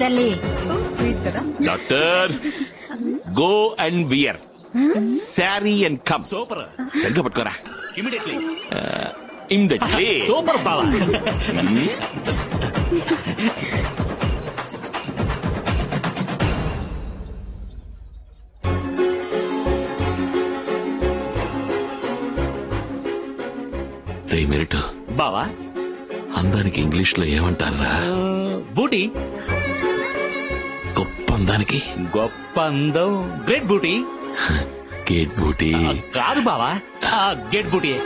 తల్లి so sweet కదా? Doctor go and wear sari and come super సరిగ్గా పట్టుకోరా ఇమీడియట్లీ ఇమ్మీడియట్లీ సూపర్ బావా రే మెరిట్ బావా అందానికి ఇంగ్లీష్లో ఏమంటారా బూటీ అందానికి? గొప్ప అందం. గ్రేట్ బూటీ గేట్ బూటీ కాదు బావా. ఆ, గేట్ బూటీ ఏ.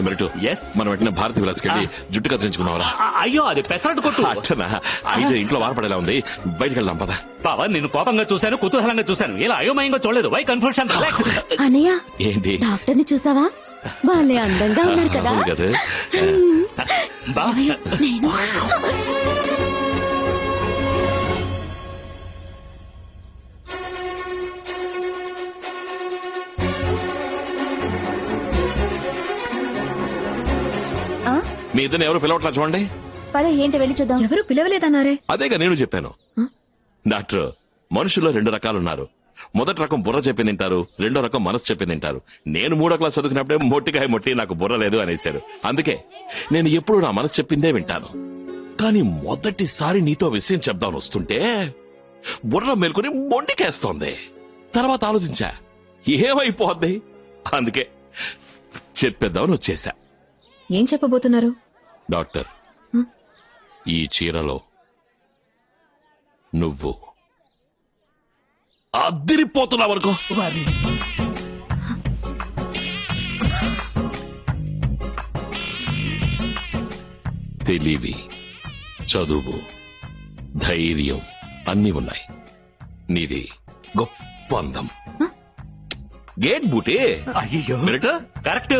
మెరిట్. Yes. మనం వెంటనే భారతి విలాస్కి వెళ్ళి జుట్టు కత్తిరించుకున్నావరా? అయ్యో అది పెసరట్టు కొట్టు. అట్టనా అయితే ఇంట్లో వారపడేలా ఉంది. బయటికి వెళ్దాం పద. బావా నేను కోపంగా చూశాను కుతూహలంగా చూశాను. ఇలా అయోమయంగా చూడలేదు. వై కన్ఫ్యూషన్ అనయ్య ఏంటి? డాక్టర్ని చూసావా? వాళ్ళే అందంగా ఉన్నారు కదా. అవును కదా. బా. నేను? ఆ? మీ ఇద్దరు ఎవరు పిలవట్లా చూడండి. పద ఏంటి వెళ్ళి చూద్దాం? ఎవరు పిలవలేదన్నారే? అదేగా నేను చెప్పాను. డాక్టర్ మనుషుల్లో రెండు రకాలున్నారు. మొదటి రకం బుర్ర చెప్పింది తింటారు రెండో రకం మనసు చెప్పింది తింటారు. నేను మూడో క్లాస్ చదువుకున్నప్పుడే మొట్టికాయ మొట్టి నాకు బుర్ర లేదు అనేశారు. అందుకే నేను ఎప్పుడు నా మనసు చెప్పిందే వింటాను. కానీ మొదటిసారి నీతో విషయం చెప్దాం వస్తుంటే బుర్ర మేల్కొని మొండికేస్తోంది. తర్వాత ఆలోచించా ఏమైపోద్ది? అందుకే చెప్పేద్దామని వచ్చేసా ఏం చెప్పబోతున్నారు? డాక్టర్ ఈ చీరలో నువ్వు అద్దిరిపోతున్నావు అనుకో. తెలివి చదువు ధైర్యం అన్ని ఉన్నాయి. నీది గొప్ప అందం. గేట్ బూటే? అయ్యో మెరిట కరెక్ట్.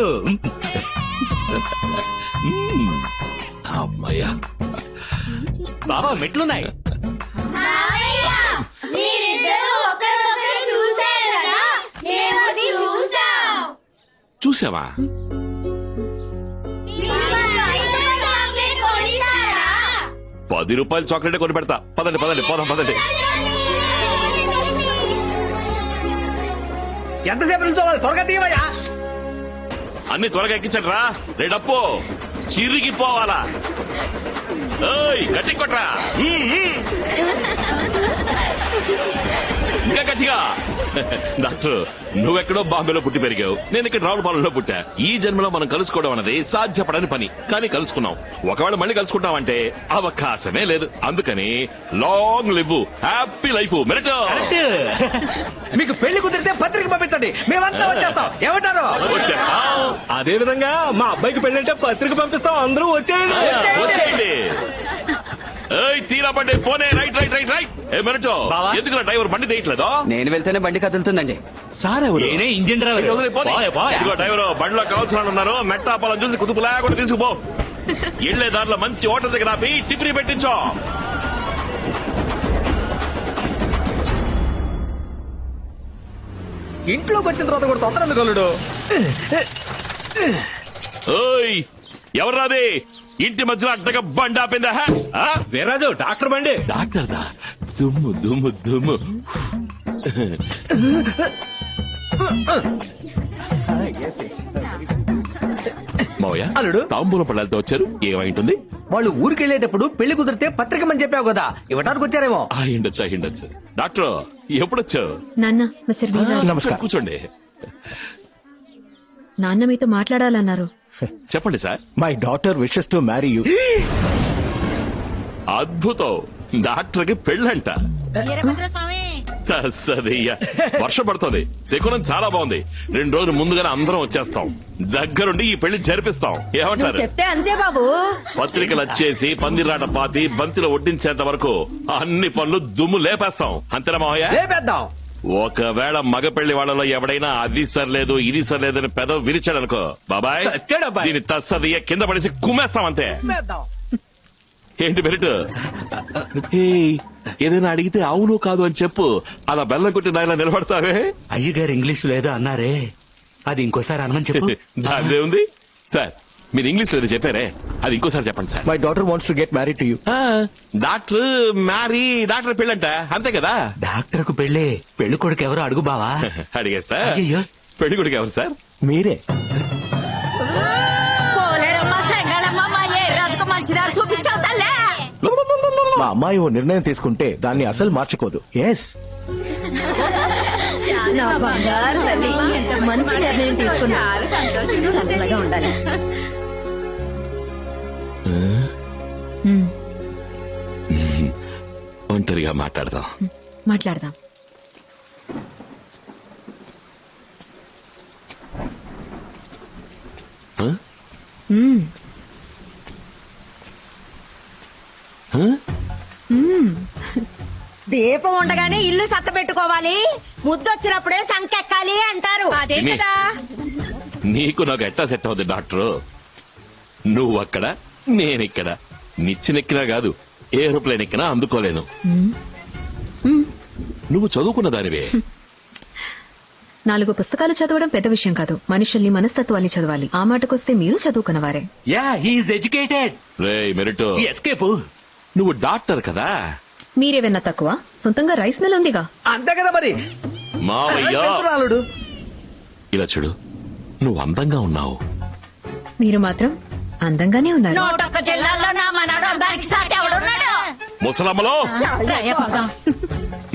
అమ్మయ్యా. బాబా మెట్లున్నాయి. చూసావా? పది రూపాయలు చాక్లెట్ కొని పెడతా పదండి పదండి పోదాం పదండి. ఎంతసేపు నుంచోవాలి త్వరగా తీయవయ్యా? అన్ని త్వరగా ఎక్కించండి రా రేడప్పు చిరిగిపోవాలా? ఓయ్ గట్టి కొట్రా. ఇంకా గట్టిగా? డాక్టర్ నువ్వెక్కడో బాంబేలో పుట్టి పెరిగావు. నేను ఇక్కడ రావులపాలెంలో పుట్టా. ఈ జన్మలో మనం కలుసుకోవడం అనేది సాధ్యపడని పని. కానీ కలుసుకున్నాం. ఒకవేళ మళ్ళీ కలుసుకుంటామంటే అవకాశమే లేదు. అందుకని long live happy life merit మీకు పెళ్ళి కుదిరితే పత్రిక పంపించండి. మేమంతా వచ్చేస్తాం. ఏమంటారు? వచ్చేస్తాం. అదే విధంగా మా అబ్బాయికి పెళ్ళంటే పత్రిక పంపిస్తాం అందరూ వచ్చేయండి. వచ్చేయండి. ఏయ్ తీరా బండి పోనే రైట్ రైట్ రైట్ రైట్. ఏ మెరటో బావా? ఎందుకు డ్రైవర్ బండి తీయట్లేదో? నేను వెళ్తేనే బండి కదులుతుందండి. సార్ ఎవరు? నేనే ఇంజిన్ డ్రైవర్. Bye, bye. ఇదిగో డ్రైవర్ బండిలో కావాల్సిన వాళ్ళు ఉన్నారు. మెట్టాపాలం చూసి కుతుపు లేకుండా తీసుకుపో. ఎళ్ళే దారిలో మంచి హోటల్ దగ్గర ఆపి టిఫిన్ పెట్టించో. ఇంట్లోకి వచ్చిన తర్వాత కూడా తొందర ఎందుకు అల్లుడు ఓయ్ ఎవర్రాది ఇంటి మధ్యలో అడ్డగా బండి ఆపిందా? ఆ? వీర్రాజు డాక్టర్ బండి. డాక్టర్ దా దుమ్ము దుమ్ము దుమ్ము. మౌయ అల్లుడు. తాంబూలం పళ్ళాలతో వచ్చారు. ఏమైంటుంది? వాళ్ళు ఊరికి వెళ్ళేటప్పుడు పెళ్ళి కుదిరితే పత్రిక మని చెప్పావు కదా. ఇవ్వటానికి వచ్చారేమో. అయ్యిండొచ్చు అయ్యిండొచ్చు డాక్టర్ ఎప్పుడొచ్చావు? నాన్న మిస్టర్ వీర్రాజ్. నమస్కారం. కూర్చోండి. నాన్న మీతో మాట్లాడాలన్నారు. చెప్పండి sir. My daughter wishes to marry you అద్భుతం. డాక్టర్కి పెళ్ళంట తస్సదియ్య. వర్షం పడుతుంది. శకునం చాలా బాగుంది. రెండు రోజులు ముందుగానే అందరం వచ్చేస్తాం. దగ్గరుండి ఈ పెళ్ళి జరిపిస్తాం. ఏమంటారు? చెప్తే అంతే బాబు. పత్రికలు వచ్చేసి పందిరాట పాతి బంతిలో వడ్డించేంత వరకు అన్ని పనులు దుమ్ము లేపేస్తాం. అంతేనా మావయ్య? లేపేద్దాం. ఒకవేళ మగ పెళ్ళి వాళ్ళలో ఎవడైనా అది సర్లేదు ఇది సర్లేదు అని పెదవి విరిచాడు అనుకో బాబాయ్ చచ్చాడు అబ్బాయి. దీని తస్సదియ్య కింద పడేసి కుమ్మేస్తాం అంతే. ఏంటి బెరట్ ఏయ్, ఏదైనా అడిగితే అవును కాదు అని చెప్పు. అలా బెల్లం కొట్టి నాయన నిలబడతావే? అయ్యగారు ఇంగ్లీష్ లేదో అన్నారే. అది ఇంకోసారి అనమని చెప్పు. దాదే ఉంది సార్ మీరు ఇంగ్లీష్లో చెప్పారే? అది ఇంకోసారి చెప్పండి sir. My daughter wants to get marry to you doctor marry doctor పెళ్ళంట. అంతే కదా? డాక్టర్కు పెళ్ళి పెళ్ళి కొడుకు ఎవరు అడుగు బావా. అడిగేస్తా. పెళ్ళి కొడుకు ఎవరు సార్? మీరే. మా అమ్మాయి ఓ నిర్ణయం తీసుకుంటే దాన్ని అసలు మార్చుకోదు. ఎస్ నా బంగారు తల్లి. ఎంత మంచి నిర్ణయం తీసుకున్నా. చల్లగా ఉండాలి. ఒంటరిగా మాట్లాడదాం. మాట్లాడదాం? దీపం ఉండగానే ఇల్లు సత్త పెట్టుకోవాలి ముద్దొచ్చినప్పుడే సంకెక్కాలి అంటారు. అదే. కదా నీకు నాకు ఎట్టా సెట్ అవుద్ది డాక్టర్? నువ్వు అక్కడ? నేనిక్కడ? నిచ్చినెక్కినా కాదు ఏరోప్లేన్ ఎక్కినా అందుకోలేను. నువ్వు చదువుకున్న దానివే? నాలుగు పుస్తకాలు చదవడం పెద్ద విషయం కాదు. మనుషుల్ని మనస్తత్వాన్ని చదవాలి. ఆ మాటకొస్తే మీరు చదువుకున్నవారే. Yeah he is educated. రే మెరిటో. ఎస్కేప్ నువ్వు డాక్టర్ కదా? మీరేవన్నా తక్కువ? సొంతంగా రైస్ మిల్ ఉందిగా. అంతే కదా మరి. ఇలా చూడు నువ్వు అందంగా ఉన్నావు. మీరు మాత్రం అందంగానే ఉన్నారు. నూటొక్క జిల్లాల్లో నా మనడు అందరికి సాటి ఎవడున్నాడు? ముసలమ్మలో.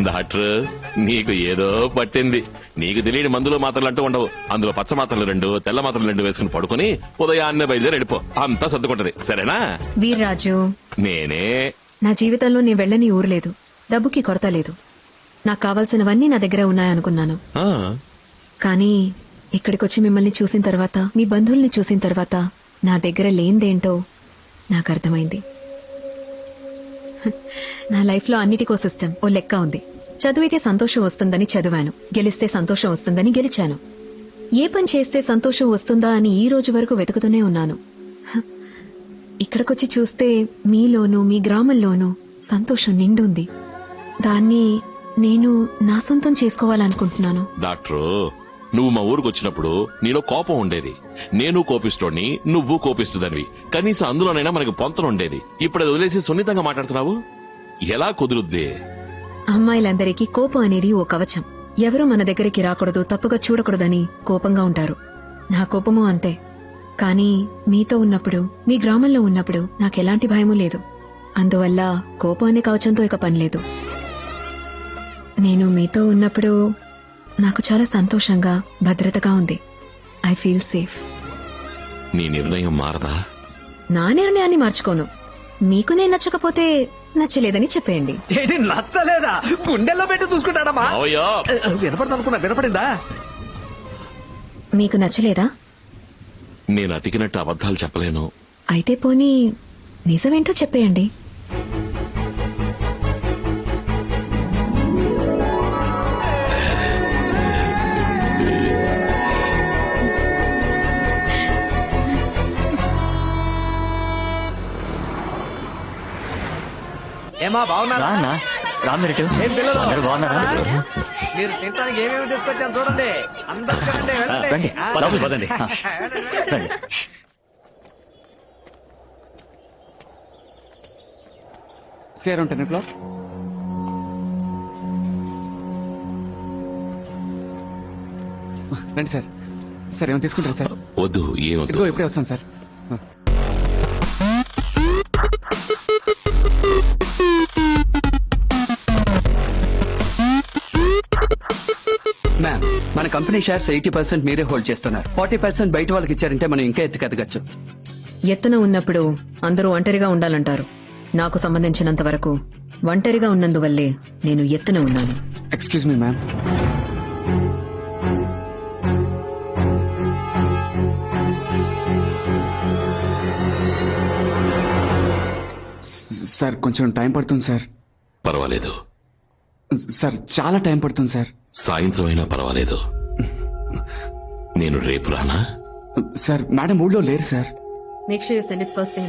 డాక్టర్ నీకు ఏదో పట్టింది. నీకు తెలియని మందులు మాత్రలు అంటూ ఉండవు. అందులో పచ్చ మాత్రలు రెండు తెల్ల మాత్రలు రెండు వేసుకుని పడుకుని ఉదయాన్నే బయలుదేరి వెళ్ళిపో అంతా సర్దుకుంటది. సరేనా? వీర్రాజు. నేనే. నా జీవితంలో నేను వెళ్ళని ఊరు లేదు. డబ్బుకి కొరత లేదు. నాకు కావాల్సినవన్నీ నా దగ్గర ఉన్నాయనుకున్నాను. ఆ, కానీ ఇక్కడికొచ్చి మిమ్మల్ని చూసిన తర్వాత మీ బంధువుల్ని చూసిన తర్వాత నా దగ్గర లేనిదేంటో నాకు అర్థమైంది. హ, నా లైఫ్లో అన్నిటికో సిస్టమ్ ఓ లెక్క ఉంది. చదివితే సంతోషం వస్తుందని చదివాను. గెలిస్తే సంతోషం వస్తుందని గెలిచాను. ఏ పని చేస్తే సంతోషం వస్తుందా అని ఈ రోజు వరకు వెతుకుతూనే ఉన్నాను. హ, ఇక్కడికొచ్చి చూస్తే మీలోనూ మీ గ్రామంలోనూ సంతోషం నిండుంది. దాన్ని నేను నా సొంతం చేసుకోవాలనుకుంటున్నాను. డాక్టరు నువ్వు మా ఊరికి వచ్చినప్పుడు నీలో కోపం ఉండేది. నేను కోపిస్తోని నువ్వు కోపిస్తుందనివి. కనీసం అందులోనైనా మనకి పొంతనుండేది ఇప్పుడు అది వదిలేసి సున్నితంగా మాట్లాడుతున్నావు? ఎలా కుదురుద్ది? అమ్మాయిలందరికీ కోపం అనేది ఓ కవచం. ఎవరూ మన దగ్గరికి రాకూడదు తప్పుగా చూడకూడదని కోపంగా ఉంటారు. నా కోపము అంతే. కానీ మీతో ఉన్నప్పుడు మీ గ్రామంలో ఉన్నప్పుడు నాకెలాంటి భయమూ లేదు. అందువల్ల కోపం అనే కవచంతో ఇక పని లేదు. నేను మీతో ఉన్నప్పుడు నాకు చాలా సంతోషంగా భద్రతగా ఉంది. ఐ ఫీల్ సేఫ్ నీ నిర్ణయం మారదా? నా నిర్ణయాన్ని మార్చుకోను. మీకు నేను నచ్చకపోతే నచ్చలేదని చెప్పేయండి. ఏంటి నచ్చలేదా? గుండెల్లో పెట్టి చూసుకుంటాడమ్మా. వినపడదు అనుకున్నా వినపడిందా? మీకు నచ్చలేదా? నేను అతికినట్టు అబద్ధాలు చెప్పలేను. అయితే పోనీ నిజమేంటో చెప్పేయండి. ఏమా బాగున్నారా? రానా? రా మెరిట్ ఏం పిల్లలు? అందరూ బాగున్నారా? మీరు తినడానికి ఏమేమి తీసుకొచ్చాను చూడండి. అందరూ తినండి, వెళ్ళండి. రండి. ఆ, పదండి, పదండి. ఆ, రండి See you around 10 o'clock. రండి సార్. సార్ ఏమైనా తీసుకుంటారా సార్? వద్దు ఏమొద్దు ఇదిగో ఇప్పుడే వస్తాను సార్. మన కంపెనీ షేర్స్ ఎయిటీ పర్సెంట్ మీరే హోల్డ్ చేస్తున్నారు. ఫార్టీ పర్సెంట్ బయట వాళ్ళకి ఇచ్చారంటే మనం ఇంకా ఎత్తుకు ఎదగచ్చు ఎత్తున ఉన్నప్పుడు అందరూ ఒంటరిగా ఉండాలంటారు. నాకు సంబంధించినంత వరకు ఒంటరిగా ఉన్నందువల్లే నేను ఎత్తున ఉన్నాను. ఎక్స్క్యూజ్ మీ మ్యామ్ సార్ కొంచెం టైం పడుతుంది సార్. పర్వాలేదు. సార్ చాలా టైం పడుతుంది సార్. సాయంత్రం అయినా పర్వాలేదు. నేను రేపు రానా? సార్ మేడం ఊళ్ళో లేరు sir. Next send it first thing